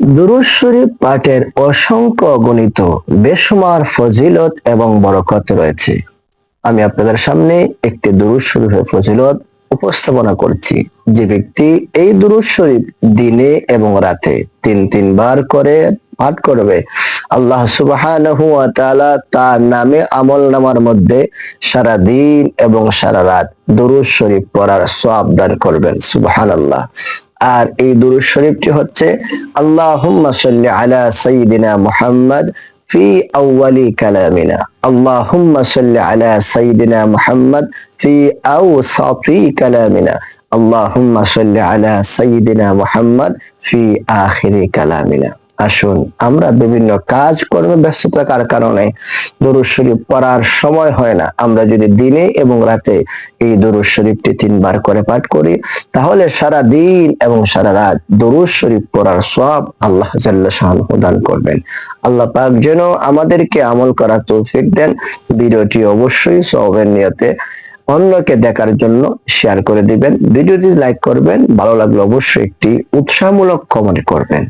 দুরুদ শরীফ পাঠের অসংখ্য গণিত, বেসুমার ফজিলত এবং বরকত রয়েছে। আমি আপনাদের সামনে একটি দুরুদ ফজিলত উপস্থাপনা করছি। যে ব্যক্তি এই দুরুদ শরীফ দিনে এবং রাতে তিন তিনবার করে পাঠ করবে, আল্লাহ তাআলা তার নামে আমল নামার মধ্যে সারা দিন এবং সারা রাত দুরুদ শরীফ পড়ার সওয়াব দান করবেন। সুবহানাল্লাহ। আর এই দুরুদ শরীফটি হচ্ছে, আল্লাহুম্মা সাল্লি আলা সাইয়্যিদিনা মুহাম্মদ ফি আউয়ালি কালামিনা। আল্লাহুম্মা সাল্লি আলা সাইয়্যিদিনা মুহাম্মদ ফি আওসাতি কালামিনা। আল্লাহুম্মা সাল্লি আলা সাইয়্যিদিনা মুহাম্মদ ফি আখিরি কালামিনা। আসুন, আমরা বিভিন্ন কাজ কর্মে ব্যস্ত থাকার কারণে দরুদ শরীফ পড়ার সময় হয় না। আমরা যদি দিনে এবং রাতে এই দরুদ শরীফটি তিনবার করে পাঠ করি, তাহলে সারা দিন এবং সারা রাত দরুদ শরীফ পড়ার সব আল্লাহ জাল্লা শাহানহু দান করবেন। আল্লাহ পাক যেন আমাদেরকে আমল করার তৌফিক দেন। ভিডিওটি অবশ্যই সবের নিয়তে অন্যকে দেখার জন্য শেয়ার করে দিবেন। ভিডিওটি লাইক করবেন, ভালো লাগলে অবশ্যই একটি উৎসাহমূলক কমেন্ট করবেন।